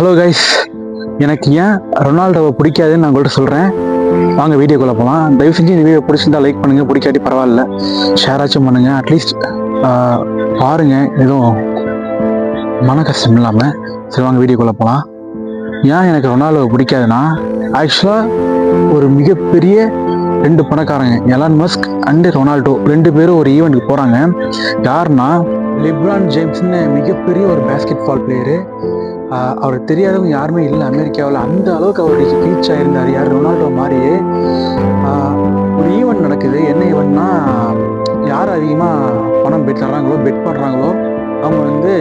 Hello guys எனக்கு ஏன் ரொனால்டோவை பிடிக்காதுன்னு நான் உங்கள்கிட்ட சொல்கிறேன் வாங்க வீடியோக்குள்ளே போகலாம் தயவு செஞ்சு இந்த வீடியோ பிடிச்சிருந்தா லைக் பண்ணுங்கள் பிடிக்காட்டி பரவாயில்ல. ஷேராச்சும் பண்ணுங்கள் அட்லீஸ்ட் பாருங்கள் எதுவும் மன கஷ்டம் இல்லாமல் சரி வாங்க வீடியோக்குள்ளே போகலாம் ஏன் எனக்கு ரொனால்டோவை பிடிக்காதுன்னா ஆக்சுவலாக ஒரு மிகப்பெரிய ரெண்டு பணக்காரங்க. Elon Musk and Ronaldo. ரெண்டு பேரும் ஒரு ஈவெண்ட்டுக்கு போகிறாங்க யாருன்னா லிப்ரான் ஜேம்ஸ்னு மிகப்பெரிய ஒரு பேஸ்கெட் பால் பிளேயரு அவர் தெரியாதவங்க யாருமே இல்லை அமெரிக்காவில். அந்த அளவுக்கு அவர் ரீச் ஆகியிருந்தார் யார் ரொனால்டோ மாதிரியே. ஒரு ஈவெண்ட் நடக்குது. என்ன ஈவெண்ட்னா யார் அதிகமாக பணம் பெட் தர்றாங்களோ பெட் பண்ணுறாங்களோ அவங்க வந்து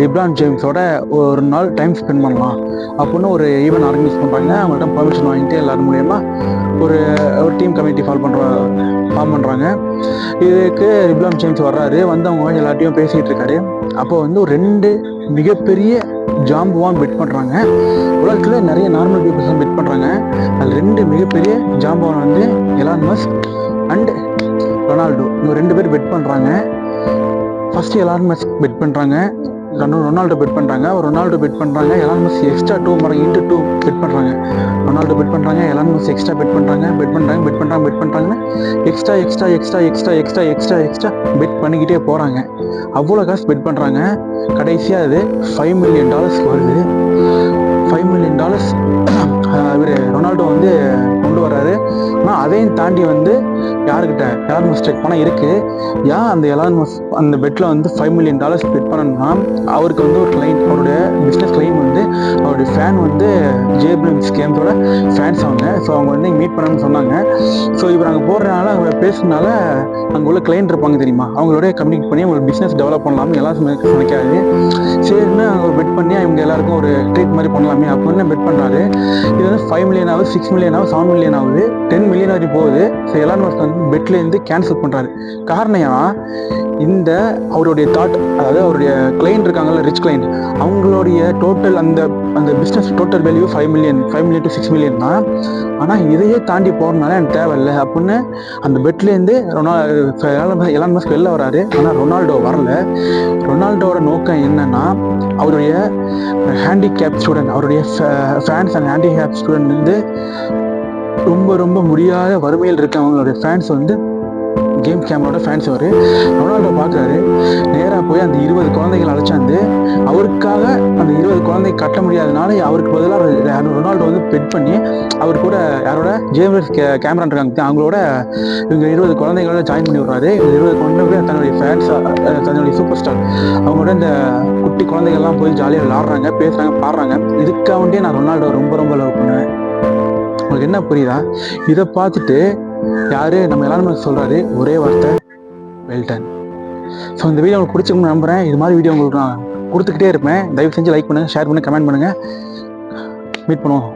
லிப்ரான் ஜேம்ஸோட ஒரு நாள் டைம் ஸ்பெண்ட் பண்ணலாம் அப்படின்னு ஒரு ஈவெண்ட் ஆர்கனைஸ் பண்ணுறாங்க அவங்கள்ட்ட பர்மிஷன் வாங்கிட்டு எல்லோரும் மூலயமா ஒரு ஒரு டீம் கமிட்டி ஃபால் பண்ணுற ஃபார்ம் பண்ணுறாங்க இதுக்கு லிப்ரான் ஜேம்ஸ் வர்றாரு. வந்து அவங்க எல்லாத்தையும் பேசிகிட்டு இருக்காரு. அப்போ வந்து ஒரு ரெண்டு மிகப்பெரிய ஜாம்புவான் பெட் பண்ணுறாங்க உலகத்தில் நிறைய நார்மல் பீப்புள்ஸ் பெட் பண்ணுறாங்க அதில் ரெண்டு மிகப்பெரிய ஜாம்புவான் வந்து எலான் மஸ்க் அண்ட் ரொனால்டோ இவங்க ரெண்டு பேர் பெட் பண்ணுறாங்க ஃபஸ்ட்டு எலான் மஸ்க் பெட் பண்ணுறாங்க ரொனால்டோ பெட் பண்ணுறாங்க ரொனால்டோ பெட் பண்ணுறாங்க எலான் மஸ்க் எக்ஸ்ட்ரா டூ மடங்கு இன்ட்டு டூ பெட் பண்ணுறாங்க ரொனால்டோ பெட் பண்ணுறாங்க எலான் மஸ்க் எக்ஸ்ட்ரா பெட் பண்ணுறாங்க பெட் பண்ணுறாங்க பெட் பண்ணுறாங்க பெட் பண்ணுறாங்க extra extra extra extra extra extra extra bet பண்ணிக்கிட்டே போகிறாங்க அவ்வளோ காசு பெட் பண்ணுறாங்க கடைசியாக அது ஃபைவ் மில்லியன் டாலர்ஸ்க்கு வருது. ஃபைவ் மில்லியன் டாலர்ஸ் இவர் ரொனால்டோ வந்து கொண்டு வர்றாரு. ஆனால் அதையும் தாண்டி வந்து யாருக்கிட்ட எலான் மஸ்டேக் பணம் இருக்குது ஏன் அந்த எலான் மஸ் அந்த பெட்டில் வந்து ஃபைவ் மில்லியன் டாலர்ஸ் பெட் பண்ணணும்னா அவருக்கு வந்து ஒரு கிளைண்ட் அவருடைய பிஸ்னஸ் கிளைண்ட் வந்து அவருடைய ஃபேன் வந்து ஜேபிஎம்ஸ் கேம்ஸோட ஃபேன்ஸ் அவங்க. ஸோ அவங்க வந்து மீட் பண்ணணும்னு சொன்னாங்க. ஸோ இவர் அங்கே போடுறதுனால அவங்க பேசுறதுனால அங்கே உள்ள கிளைண்ட் இருப்பாங்க தெரியுமா? அவங்களோட கம்யூனிகேட் பண்ணி அவங்களுக்கு பிஸ்னஸ் டெவலப் பண்ணலாம்னு எல்லாரும் நினைக்காது சரின்னு அவங்க பெட் பண்ணி அவங்க எல்லாருக்கும் ஒரு ட்ரீட் மாதிரி பண்ணலாமே அப்படின்னு பெட் பண்ணுறாரு இது வந்து ஃபைவ் மில்லியன் ஆகுது சிக்ஸ் மில்லியன் ஆகுது செவன் மில்லியன் ஆகுது டென் மில்லியன் மாதிரி போகுது. ஸோ எலான் மஸ்க் வந்து பெட்லேருந்து கேன்சல் பண்ணுறாரு காரணம் ஏன்னா இந்த அவருடைய தாட் அதாவது அவருடைய கிளைண்ட் இருக்காங்கல்ல ரிச் கிளைண்ட் அவங்களுடைய டோட்டல் அந்த அந்த business total value five million five million to six million தான். ஆனால் இதையே தாண்டி போகிறதுனால எனக்கு தேவையில்லை அப்படின்னு அந்த பெட்லேருந்து ரொனால்டோ எலான் மஸ்க் வெளில வராரு. ஆனால் ரொனால்டோ வரல. ரொனால்டோட நோக்கம் என்னன்னா அவருடைய ஹேண்டிகேப் ஸ்டூடெண்ட் அவருடைய ஃபேன்ஸ் அண்ட் ஹேண்டிகேப் ஸ்டூடெண்ட் வந்து ரொம்ப ரொம்ப முடியாத வறுமையில் இருக்கவங்களுடைய ஃபேன்ஸ் வந்து கேம் கேமரோட ஃபேன்ஸ் அவர். ரொனால்டோ பார்க்குறாரு நேராக போய் அந்த இருபது குழந்தைகள் அழைச்சாந்து அவருக்காக அந்த இருபது குழந்தை கட்ட முடியாதனால அவருக்கு பதிலாக ரொனால்டோ வந்து பெட் பண்ணி அவர் கூட யாரோட ஜேம்ஸ் கே கேமரா இருக்காங்க அவங்களோட இவங்க இருபது குழந்தைகளோட ஜாயின் பண்ணி விடுறாரு. இந்த இருபது குழந்தைகளோட தன்னுடைய ஃபேன்ஸ் தன்னுடைய சூப்பர் ஸ்டார் அவங்களோட இந்த குட்டி குழந்தைகள்லாம் போய் ஜாலியாக விளாடுறாங்க பேசுகிறாங்க பாடுறாங்க. இதுக்காக நான் ரொனால்டோ ரொம்ப ரொம்ப லவ் பண்ணுவேன் என்ன புரியுதா? இதை பார்த்துட்டு யாரு? நம்ம எல்லாரும் சொல்றாரு ஒரே வார்த்தை வெல்டன் ஸோ இந்த வீடியோ உங்களுக்கு பிடிச்சிருக்கும்னு நம்புறேன். இது மாதிரி வீடியோ உங்களுக்கு நான் கொடுத்துக்கிட்டே இருப்பேன். தயவு செஞ்சு லைக் பண்ணுங்க ஷேர் பண்ணுங்க கமெண்ட் பண்ணுங்க. மீட் பண்ணுவோம்.